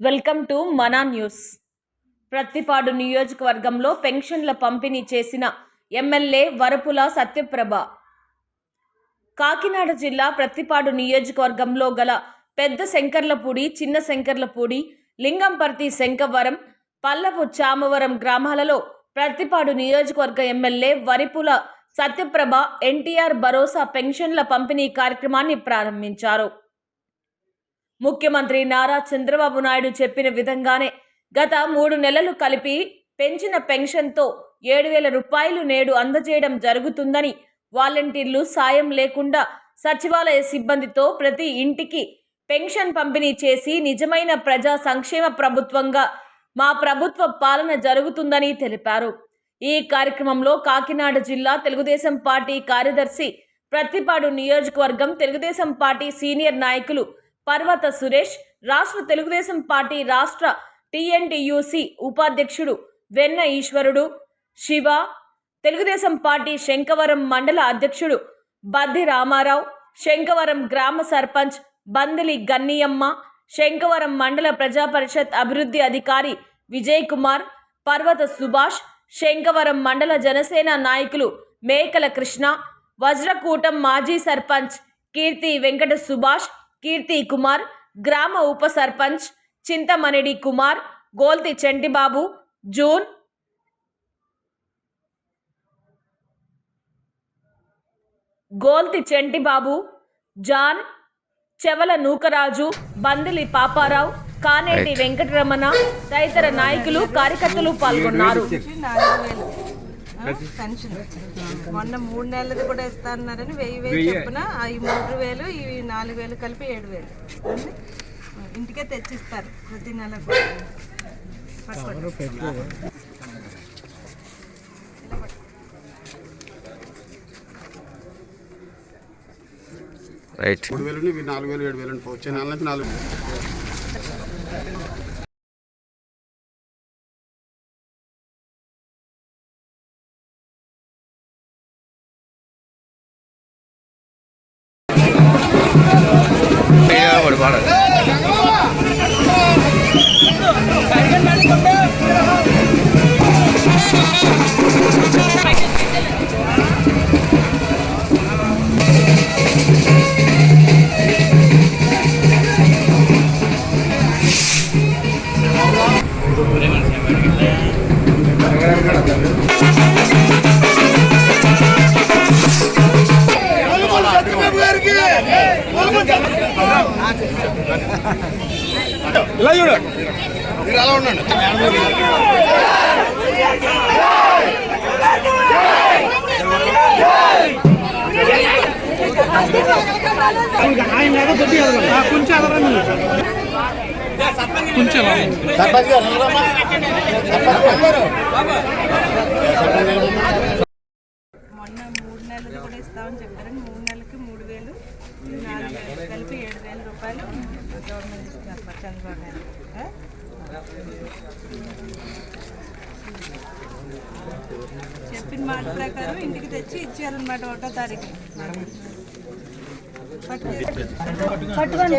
Welcome to Mana news. Prathipadu నియోజకవర్గంలో పెన్షన్ల పంపిణీ చేసిన ఎమ్మెల్యే వరపుల సత్యప్రభ. కాకినాడ జిల్లా ప్రత్తిపాడు నియోజకవర్గంలో గల పెద్ద శంకర్లపూడి చిన్న శంకర్లపూడి లింగంపర్తి శంకవరం పల్లపు చామవరం గ్రామాలలో ప్రత్తిపాడు నియోజకవర్గ ఎమ్మెల్యే వరిపుల సత్యప్రభ ఎన్టీఆర్ భరోసా పెన్షన్ల పంపిణీ కార్యక్రమాన్ని ప్రారంభించారు. ముఖ్యమంత్రి నారా చంద్రబాబు నాయుడు చెప్పిన విధంగానే గత మూడు నెలలు కలిపి పెంచిన పెన్షన్తో ఏడు వేల రూపాయలు నేడు అందజేయడం జరుగుతుందని వాలంటీర్లు సాయం లేకుండా సచివాలయ సిబ్బందితో ప్రతి ఇంటికి పెన్షన్ పంపిణీ చేసి నిజమైన ప్రజా సంక్షేమ ప్రభుత్వంగా మా ప్రభుత్వ పాలన జరుగుతుందని తెలిపారు. ఈ కార్యక్రమంలో కాకినాడ జిల్లా తెలుగుదేశం పార్టీ కార్యదర్శి ప్రత్తిపాడు నియోజకవర్గం తెలుగుదేశం పార్టీ సీనియర్ నాయకులు పర్వత సురేష్ రాష్ట్ర తెలుగుదేశం పార్టీ రాష్ట్ర టిఎన్టీయూసి ఉపాధ్యక్షుడు వెన్న ఈశ్వరుడు శివ తెలుగుదేశం పార్టీ శంకవరం మండల అధ్యక్షుడు బద్ది రామారావు శంకవరం గ్రామ సర్పంచ్ బందలి గన్నియమ్మ శంకవరం మండల ప్రజా పరిషత్ అభివృద్ధి అధికారి విజయ్ కుమార్ పర్వత సుభాష్ శంకవరం మండల జనసేన నాయకులు మేకల కృష్ణ వజ్రకూటం మాజీ సర్పంచ్ కీర్తి వెంకట సుభాష్ కీర్తి కుమార్ గ్రామ ఉప సర్పంచ్ చింతమణిడి కుమార్ గోల్తి చెంటిబాబు జూన్ గోల్తి చెంటిబాబు జాన్ చెవల నూకరాజు బందిలి పాపారావు కానేటి వెంకటరమణ తదితర నాయకులు కార్యకర్తలు పాల్గొన్నారు వచ్చి నాలుగు వేలు ఆ, పెన్షన్ మొన్న మూడు నెలలది కూడా ఇస్తారన్నారని వెయ్యి వెయ్యి చొప్పున ఈ మూడు వేలు ఈ నాలుగు వేలు కలిపి ఏడు వేలు. అండి ఇంటికే తెచ్చిస్తారు ప్రతి నెల. రైట్. మూడు వేలు ఇవి నాలుగు వేలు ఏడు వేలు అండి. వచ్చే నెల నుంచి నాలుగు వేలు. మీరు అలా ఉండండి సర్పంచ్ గారు నిలబడమ్మా. మొన్న మూడు నెలలు కూడా ఇస్తామని చెప్పారని మూడు నెలలకి మూడు వేలు నాలుగు వేలు కలిపి ఏడు వేల రూపాయలు గవర్నమెంట్ ఇస్తున్నారు చంద్రబాబు నాయుడు ఆ? చెప్పిన మాట ప్రకారం ఇంటికి తెచ్చి ఇచ్చారనమాట ఒకటో తారీఖు. పట్టుకోండి.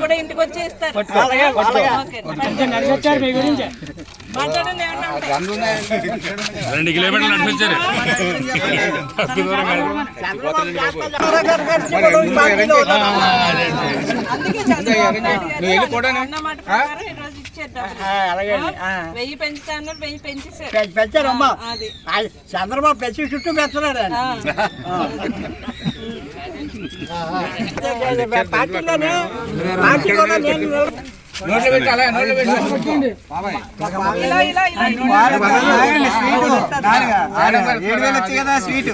కూడా ఇంటికి వచ్చి ఇస్తారు. రెండు కిలోమీటర్లు నడిపించారు? వెయ్యి వెయ్యి పెంచారమ్మా చంద్రబాబు పెంచి చుట్టూ ఆయన. పార్టీలోనే పార్టీ కూడా నేను ఏడు వేలు వచ్చి కదా స్వీట్.